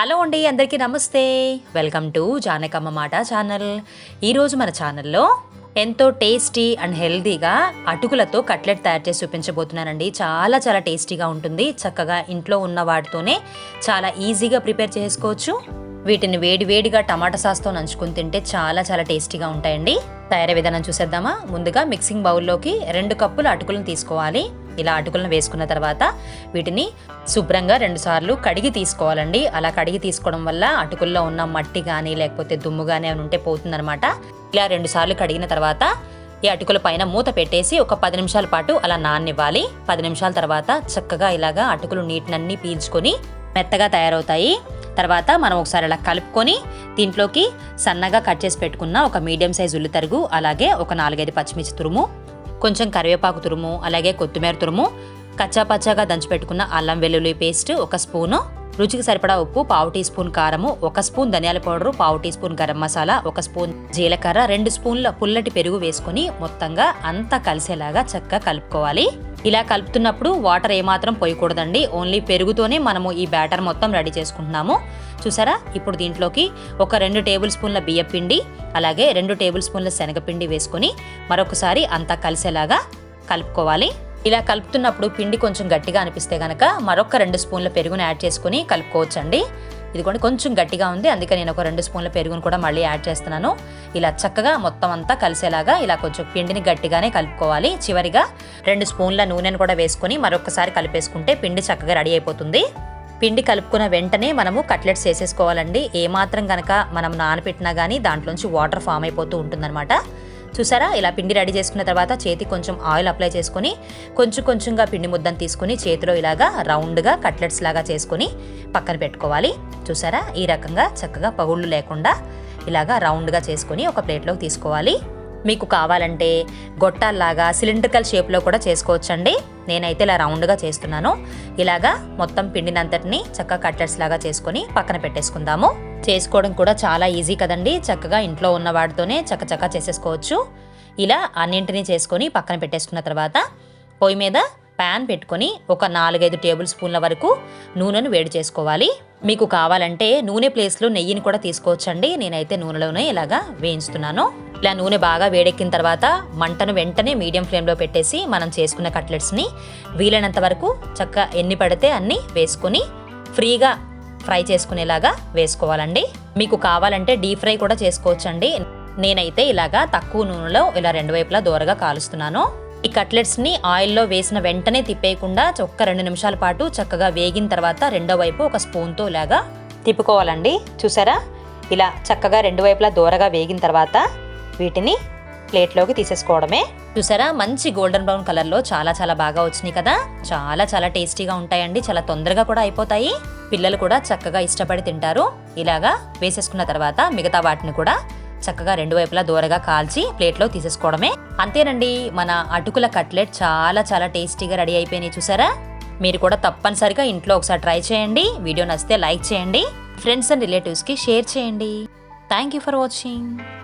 Hello అండి అందరికీ నమస్తే. వెల్కమ్ టు జానకమ్మ మాట ఛానల్. ఈరోజు మన ఛానల్లో ఎంతో టేస్టీ అండ్ హెల్దీగా అటుకులతో కట్లెట్ తయారు చేసి చూపించబోతున్నానండి. చాలా చాలా టేస్టీగా ఉంటుంది. చక్కగా ఇంట్లో ఉన్న వాటితోనే చాలా ఈజీగా ప్రిపేర్ చేసుకోవచ్చు. వీటిని వేడివేడిగా టమాటా సాస్తో నంచుకుని తింటే చాలా చాలా టేస్టీగా ఉంటాయండి. తయారీ విధానం చూసేద్దామా? ముందుగా మిక్సింగ్ బౌల్లోకి రెండు కప్పుల అటుకులను తీసుకోవాలి. ఇలా అటుకులను వేసుకున్న తర్వాత వీటిని శుభ్రంగా రెండు సార్లు కడిగి తీసుకోవాలండి. అలా కడిగి తీసుకోవడం వల్ల అటుకుల్లో ఉన్న మట్టి కానీ లేకపోతే దుమ్ము కానీ అని ఉంటే పోతుందనమాట ఇలా రెండుసార్లు కడిగిన తర్వాత ఈ అటుకుల పైన మూత పెట్టేసి ఒక పది నిమిషాల పాటు అలా నాన్నివ్వాలి. పది నిమిషాల తర్వాత చక్కగా ఇలాగా అటుకులు నీటినన్నీ పీల్చుకొని మెత్తగా తయారవుతాయి. తర్వాత మనం ఒకసారి అలా కలుపుకొని దీంట్లోకి సన్నగా కట్ చేసి పెట్టుకున్న ఒక మీడియం సైజ్ ఉల్లితరుగు అలాగే ఒక నాలుగైదు పచ్చిమిర్చి తురుము కొంచెం కరివేపాకు తురుము అలాగే కొత్తిమీర తురుము కచ్చా పచ్చాగా దంచి పెట్టుకున్న అల్లం వెల్లుల్లి పేస్ట్ ఒక స్పూను రుచికి సరిపడా ఉప్పు పావు టీ స్పూన్ కారము ఒక స్పూన్ ధనియాల పౌడరు పావు టీ స్పూన్ గరం మసాలా ఒక స్పూన్ జీలకర్ర రెండు స్పూన్ల పుల్లటి పెరుగు వేసుకొని మొత్తంగా అంతా కలిసేలాగా చక్కగా కలుపుకోవాలి. ఇలా కలుపుతున్నప్పుడు వాటర్ ఏమాత్రం పోయకూడదండి. ఓన్లీ పెరుగుతోనే మనము ఈ బ్యాటర్ మొత్తం రెడీ చేసుకుంటున్నాము. చూసారా? ఇప్పుడు దీంట్లోకి ఒక రెండు టేబుల్ స్పూన్ల బియ్యం పిండి అలాగే రెండు టేబుల్ స్పూన్ల శనగపిండి వేసుకొని మరొకసారి అంతా కలిసేలాగా కలుపుకోవాలి. ఇలా కలుపుతున్నప్పుడు పిండి కొంచెం గట్టిగా అనిపిస్తే గనక మరొక రెండు స్పూన్ల పెరుగును యాడ్ చేసుకుని కలుపుకోవచ్చండి. ఇది కూడా కొంచెం గట్టిగా ఉంది. అందుకే నేను ఒక రెండు స్పూన్ల పెరుగును కూడా మళ్ళీ యాడ్ చేస్తున్నాను. ఇలా చక్కగా మొత్తం అంతా కలిసేలాగా ఇలా కొంచెం పిండిని గట్టిగానే కలుపుకోవాలి. చివరిగా రెండు స్పూన్ల నూనెను కూడా వేసుకొని మరొకసారి కలిపేసుకుంటే పిండి చక్కగా రెడీ అయిపోతుంది. పిండి కలుపుకున్న వెంటనే మనము కట్లెట్స్ వేసేసుకోవాలండి. ఏమాత్రం కనుక మనం నానపెట్టినా కానీ దాంట్లోంచి వాటర్ ఫామ్ అయిపోతూ ఉంటుందన్నమాట. చూసారా? ఇలా పిండి రెడీ చేసుకున్న తర్వాత చేతి కొంచెం ఆయిల్ అప్లై చేసుకుని కొంచెం కొంచెంగా పిండి ముద్దను తీసుకుని చేతిలో ఇలాగా రౌండ్గా కట్లెట్స్ లాగా చేసుకొని పక్కన పెట్టుకోవాలి. చూసారా? ఈ రకంగా చక్కగా పగుళ్ళు లేకుండా ఇలాగా రౌండ్గా చేసుకొని ఒక ప్లేట్లోకి తీసుకోవాలి. మీకు కావాలంటే గొట్టాల్లాగా సిలిండ్రికల్ షేప్లో కూడా చేసుకోవచ్చండి. నేనైతే ఇలా రౌండ్గా చేస్తున్నాను. ఇలాగా మొత్తం పిండినంతటిని చక్కగా కట్లెట్స్ లాగా చేసుకొని పక్కన పెట్టేసుకుందాము. చేసుకోవడం కూడా చాలా ఈజీ కదండి. చక్కగా ఇంట్లో ఉన్న వాటితోనే చక్కచక్క చేసేసుకోవచ్చు. ఇలా అన్నింటినీ చేసుకొని పక్కన పెట్టేసుకున్న తర్వాత పొయ్యి మీద ప్యాన్ పెట్టుకొని ఒక నాలుగైదు టేబుల్ స్పూన్ల వరకు నూనెను వేడి చేసుకోవాలి. మీకు కావాలంటే నూనె ప్లేస్లో నెయ్యిని కూడా తీసుకోవచ్చండి. నేనైతే నూనెలోనే ఇలాగా వేయించుతున్నాను. ఇలా నూనె బాగా వేడెక్కిన తర్వాత మంటను వెంటనే మీడియం ఫ్లేమ్లో పెట్టేసి మనం చేసుకున్న కట్లెట్స్ని వీలైనంత వరకు చక్కగా ఎన్ని పడితే అన్ని వేసుకొని ఫ్రీగా ఫ్రై చేసుకునేలాగా వేసుకోవాలండి. మీకు కావాలంటే డీప్ ఫ్రై కూడా చేసుకోవచ్చండి. నేనైతే ఇలాగా తక్కువ నూనెలో ఇలా రెండు వైపులా దూరగా కాలుస్తున్నాను. ఈ కట్లెట్స్ని ఆయిల్లో వేసిన వెంటనే తిప్పేయకుండా ఒక్క రెండు నిమిషాల పాటు చక్కగా వేగిన తర్వాత రెండో వైపు ఒక స్పూన్తో ఇలాగా తిప్పుకోవాలండి. చూసారా? ఇలా చక్కగా రెండు వైపులా దూరగా వేగిన తర్వాత వీటిని ప్లేట్లోకి తీసేసుకోవడమే. చూసారా? మంచి గోల్డెన్ బ్రౌన్ కలర్లో చాలా చాలా బాగా వచ్చినాయి కదా? చాలా చాలా టేస్టీగా ఉంటాయండి. చాలా తొందరగా కూడా అయిపోతాయి. పిల్లలు కూడా చక్కగా ఇష్టపడి తింటారు. ఇలాగా వేసేసుకున్న తర్వాత మిగతా వాటిని కూడా చక్కగా రెండు వైపులా దూరగా కాల్చి ప్లేట్లో తీసేసుకోవడమే. అంతేనండి మన అటుకుల కట్లెట్ చాలా చాలా టేస్టీగా రెడీ అయిపోయినాయి చూసారా? మీరు కూడా తప్పనిసరిగా ఇంట్లో ఒకసారి ట్రై చేయండి. వీడియో నచ్చితే లైక్ చేయండి. ఫ్రెండ్స్ అండ్ రిలేటివ్స్కి షేర్ చేయండి. Thank you for watching.